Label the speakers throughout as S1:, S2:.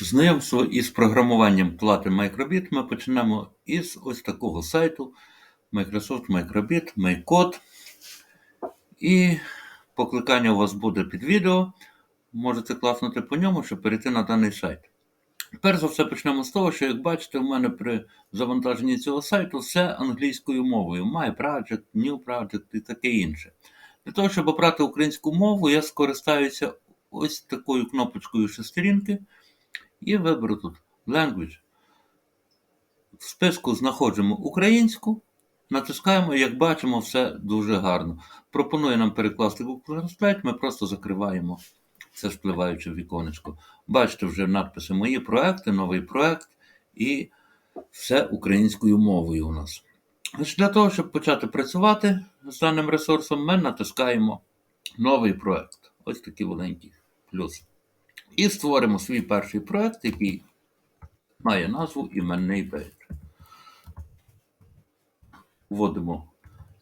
S1: Знайомство із програмуванням плати Microbit ми почнемо із ось такого сайту Microsoft Microbit, MyCode. І покликання у вас буде під відео. Можете класнути по ньому, щоб перейти на даний сайт. Перш за все почнемо з того, що, як бачите, у мене при завантаженні цього сайту все англійською мовою. My Project, New Project і таке інше. Для того, щоб обрати українську мову, я скористаюся ось такою кнопочкою шестерінки. І виберу тут Language. В списку знаходимо українську, натискаємо, як бачимо, все дуже гарно. Пропонує нам перекласти Google Translate, ми просто закриваємо це спливаюче віконечко. Бачите вже надписи Мої проекти, новий проект і все українською мовою у нас. Для того, щоб почати працювати з даним ресурсом, ми натискаємо новий проект. Ось такий маленький плюс. І створимо свій перший проект, який має назву іменний пейдж. Вводимо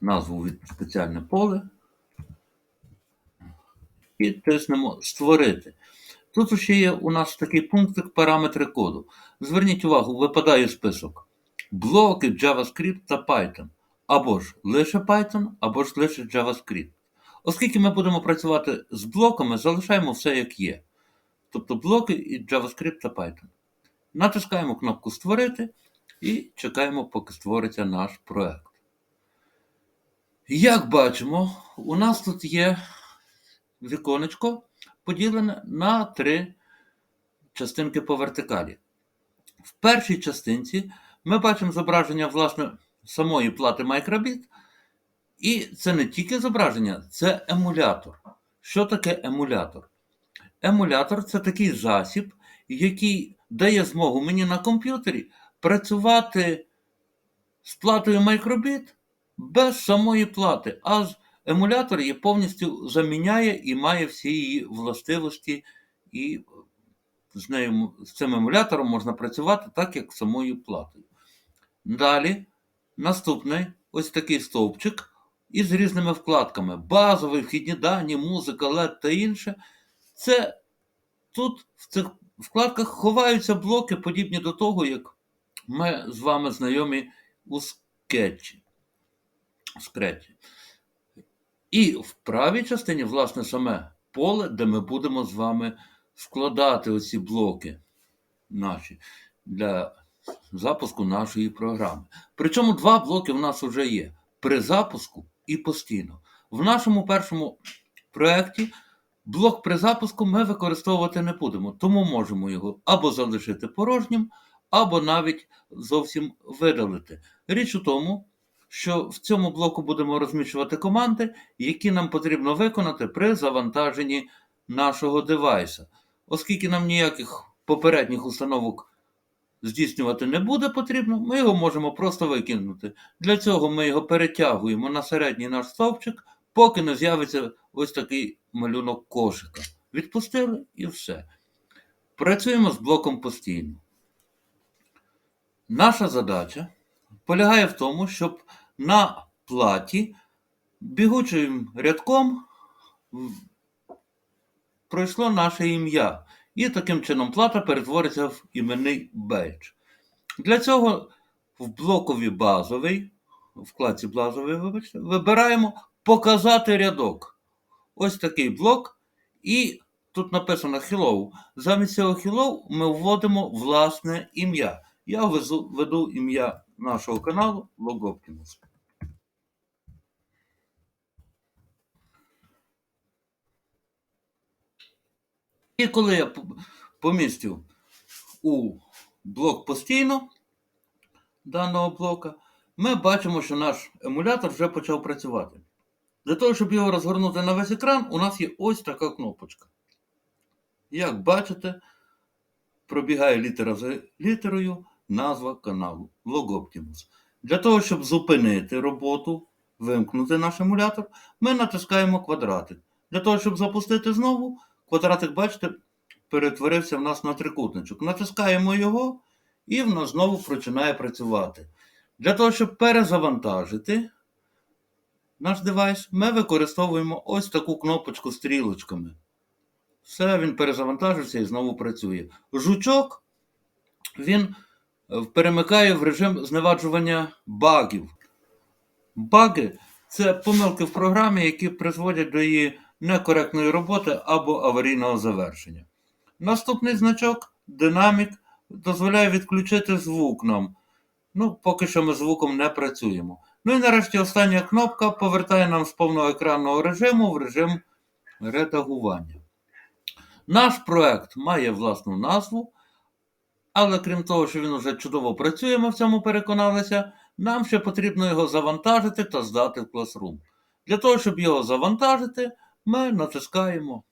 S1: назву від спеціальне поле і тиснемо Створити. Тут ще є у нас такий пунктик параметри коду. Зверніть увагу, випадає список блоки JavaScript та Python. Або ж лише Python, або ж лише JavaScript. Оскільки ми будемо працювати з блоками, залишаємо все як є тобто блоки і JavaScript та Python. Натискаємо кнопку Створити і чекаємо, поки створиться наш проект. Як бачимо, у нас тут є віконечко поділене на три частинки по вертикалі. В першій частинці ми бачимо зображення власне, самої плати Microbit. І це не тільки зображення, це емулятор. Що таке емулятор? Емулятор це такий засіб, який дає змогу мені на комп'ютері працювати з платою Microbit без самої плати, а емулятор її повністю заміняє і має всі її властивості, і з нею, з цим емулятором можна працювати так, як з самою платою. Далі, наступний ось такий стовпчик із різними вкладками: базові, вхідні дані, музика, LED та інше. Це тут в цих вкладках ховаються блоки, подібні до того, як ми з вами знайомі у скетчі. скретчі. І в правій частині, власне, саме поле, де ми будемо з вами складати оці блоки наші для запуску нашої програми. Причому два блоки в нас вже є при запуску і постійно. В нашому першому проєкті Блок при запуску ми використовувати не будемо, тому можемо його або залишити порожнім, або навіть зовсім видалити. Річ у тому, що в цьому блоку будемо розміщувати команди, які нам потрібно виконати при завантаженні нашого девайса. Оскільки нам ніяких попередніх установок здійснювати не буде потрібно, ми його можемо просто викинути. Для цього ми його перетягуємо на середній наш стовпчик, поки не з'явиться ось такий малюнок кошика. Відпустили і все. Працюємо з блоком постійно. Наша задача полягає в тому, щоб на платі бігучим рядком пройшло наше ім'я. І таким чином плата перетвориться в іменний бейдж. Для цього в блокові базовий, в вкладці базовий, вибачте, вибираємо Показати рядок. Ось такий блок. І тут написано Hello. Замість цього Hello ми вводимо власне ім'я. Я веду ім'я нашого каналу Logoptimus. І коли я помістив у блок постійно даного блока, ми бачимо, що наш емулятор вже почав працювати. Для того, щоб його розгорнути на весь екран, у нас є ось така кнопочка. Як бачите, пробігає літера за літерою назва каналу Logoptimus. Для того, щоб зупинити роботу, вимкнути наш емулятор, ми натискаємо квадратик. Для того, щоб запустити знову, квадратик, бачите, перетворився в нас на трикутничок. Натискаємо його, і в нас знову починає працювати. Для того, щоб перезавантажити наш девайс, ми використовуємо ось таку кнопочку стрілочками. Все, він перезавантажився і знову працює. Жучок він е, перемикає в режим зневаджування багів. Баги це помилки в програмі, які призводять до її некоректної роботи або аварійного завершення. Наступний значок динамік дозволяє відключити звук нам. Ну, поки що ми звуком не працюємо. Ну і нарешті остання кнопка повертає нам з повного екранного режиму в режим редагування. Наш проект має власну назву, але крім того, що він уже чудово працює, ми в цьому переконалися, нам ще потрібно його завантажити та здати в Classroom. Для того, щоб його завантажити, ми натискаємо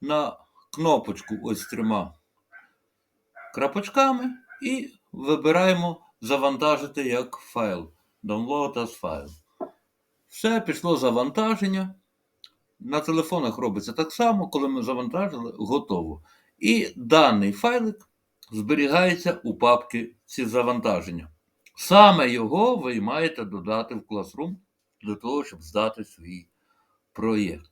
S1: на кнопочку ось трьома крапочками і вибираємо завантажити як файл. Download as файл. Все, пішло завантаження. На телефонах робиться так само, коли ми завантажили, готово. І даний файлик зберігається у папці ці завантаження. Саме його ви маєте додати в Classroom для того, щоб здати свій проєкт.